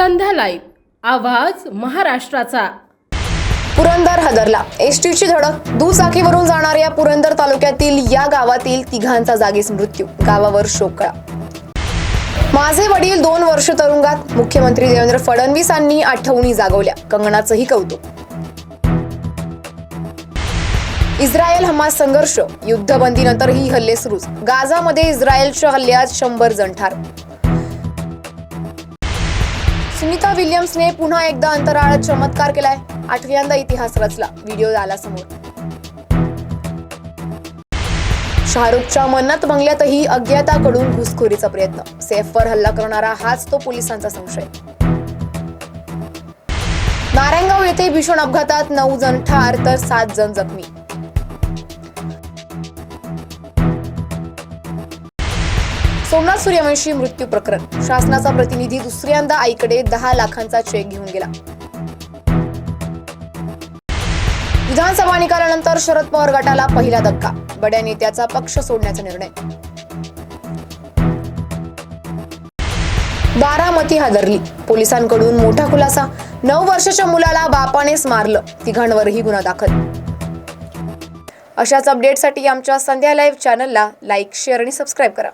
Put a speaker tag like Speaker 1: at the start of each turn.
Speaker 1: Live आवाज महाराष्ट्राचा.
Speaker 2: पुरंदर हदरला. एसटीची धडक. दुचाकीवरून जाणाऱ्या पुरंदर तालुक्यातील या गावातील तिघांचा जागीच मृत्यू. गावावर शोकळा. माझे वडील दोन वर्ष तरुंगात. मुख्यमंत्री देवेंद्र फडणवीसांनी आठवणी जागवल्या. कंगनाचंही कौतुक. इस्रायल हमास संघर्ष. युद्धबंदीनंतरही हल्ले सुरूच. गाझामध्ये इस्रायलच्या हल्ल्यात शंभर जण ठार. सुनीता विल्यम्सने पुन्हा एकदा अंतराळात चमत्कार केलाय. आठव्यांदा इतिहास रचला. व्हिडिओ आला समोर. शाहरुखच्या मन्नत बंगल्यातही अज्ञाताकडून घुसखोरीचा प्रयत्न. सेफवर हल्ला करणारा हाच तो पोलिसांचा संशय. नारायणगाव येथे भीषण अपघातात नऊ जण ठार तर सात जण जखमी. सोमनाथ सूर्यवंशी मृत्यू प्रकरण. शासनाचा प्रतिनिधी दुसऱ्यांदा आईकडे दहा लाखांचा चेक घेऊन गेला. विधानसभा निकालानंतर शरद पवार गटाला पहिला धक्का. बड्या नेत्याचा पक्ष सोडण्याचा निर्णय. बारामती हादरली. पोलिसांकडून मोठा खुलासा. नऊ वर्षाच्या मुलाला बापानेच मारलं. तिघांवरही गुन्हा दाखल. अशाच अपडेटसाठी आमच्या संध्या लाईव्ह चॅनलला लाईक शेअर आणि सबस्क्राईब करा.